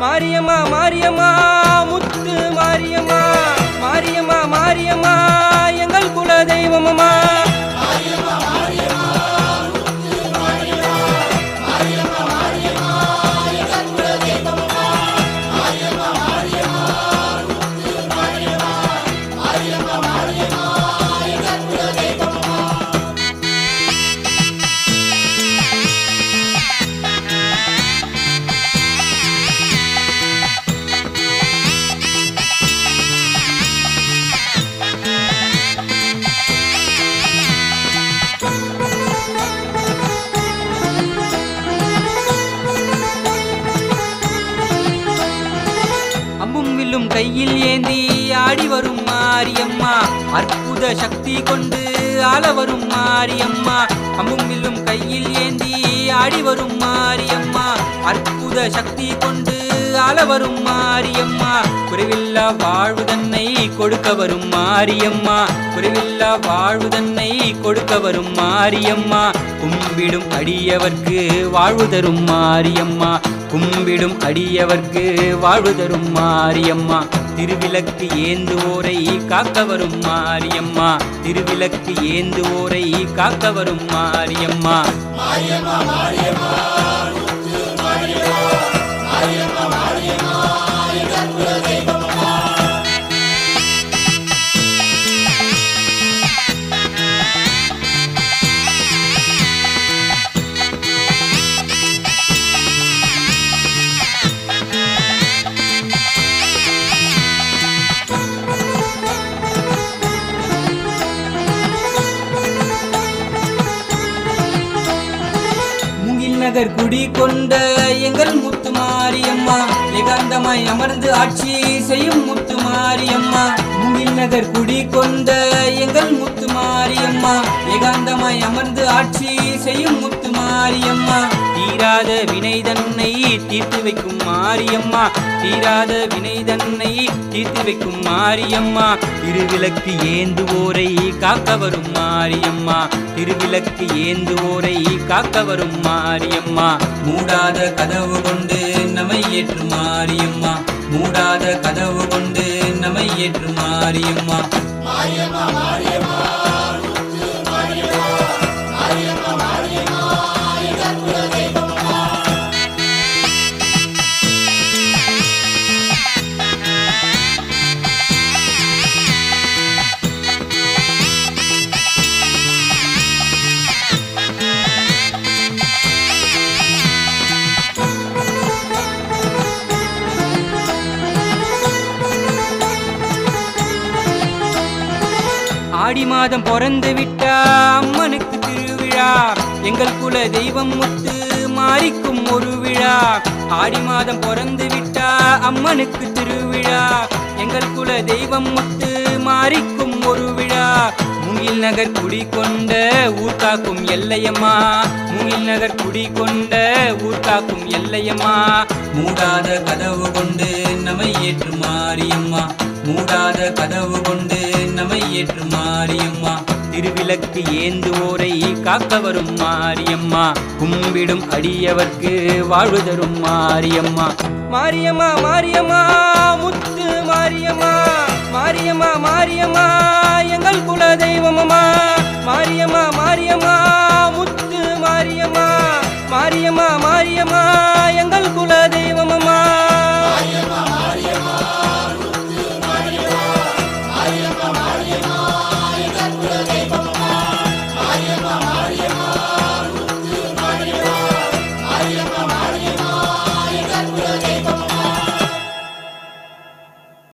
மாரியம்மா மாரியம்மா. குல அம்பும் வில்லும் கையில் ஏந்தி ஆடி வரும் மாரியம்மா. அற்புத சக்தி கொண்டு ஆள வரும் மாரியம்மா. அம்பும் வில்லும் கையில் ஏந்தி ஆடி வரும் மாரியம்மா. அற்புத சக்தி கொண்டு ஆள வரும் மாரியம்மா. குறைவில்லா வாழ்வு தன்னை கொடுக்க வரும் மாரியம்மா. குறைவில்லா வாழ்வு தன்னை கொடுக்க வரும் மாரியம்மா. கும்பிடும் அடியவர்க்கு வாழ்வு தரும் மாரியம்மா. கும்பிடும் அடியவர்க்கு வாழ்வு தரும் மாரியம்மா. திருவிளக்கு ஏந்துவோரை காக்க வரும் மாரியம்மா. திருவிளக்கு ஏந்துவோரை காக்க வரும் மாரியம்மா. மாரியம்மா மாரியம்மா குடி கொண்ட எங்கள் முத்து மாரியம்மா. ஏகாந்தமாய் அமர்ந்து ஆட்சி செய்யும் முத்து மாரியம்மா. முகில் நகர் குடி கொண்ட ஏகாந்தமாய் அமர்ந்து ஆட்சி செய்யும் முத்து மாரியம்மா. தீராத வினை தன்னை தீர்த்து வைக்கும் மாரியம்மா. தீராத வினை தன்னை தீர்த்து வைக்கும் மாரியம்மா. திருவிளக்கு ஏந்துவோரை காக்க வரும் மாரியம்மா. திருவிளக்கு ஏந்துவோரை காக்க வரும் மாரியம்மா. மூடாத கதவு கொண்டு நம்மை ஏற்று மாரியம்மா. மூடாத கதவு கொண்டு நம்மை ஏற்று மாரியம்மா. ஆடி மாதம் பிறந்து விட்டா அம்மனுக்கு திருவிழா. எங்கள் குல தெய்வம் முத்து மாறிக்கும் ஒரு விழா. ஆடி மாதம் பிறந்து விட்டா அம்மனுக்கு திருவிழா. எங்கள் குல தெய்வம் முத்து மாறிக்கும் ஒரு விழா. மூங்கில் நகர் குடி கொண்ட ஊர்காக்கும் எல்லையம்மா. மூங்கில் நகர் குடி கொண்ட ஊர்காக்கும் எல்லையம்மா. மூடாத கதவு கொண்டு நம்மை ஏற்று மாரியம்மா. மூடாத கதவு கொண்டு நம்மை ஏற்று மாரியம்மா. திருவிளக்கு ஏந்துவோரை காக்க வரும் மாரியம்மா. கும்பிடும் அடியவர்க்கு வாழ்வு தரும் மாரியம்மா. மாரியம்மா மாரியம்மா முத்து மாரியம்மா. மாரியம்மா மாரியம்மா எங்கள் குல தெய்வமம்மா மாரியம்மா மாரியம்மா முத்து மாரியம்மா. மாரியம்மா மாரியம்மா Oh.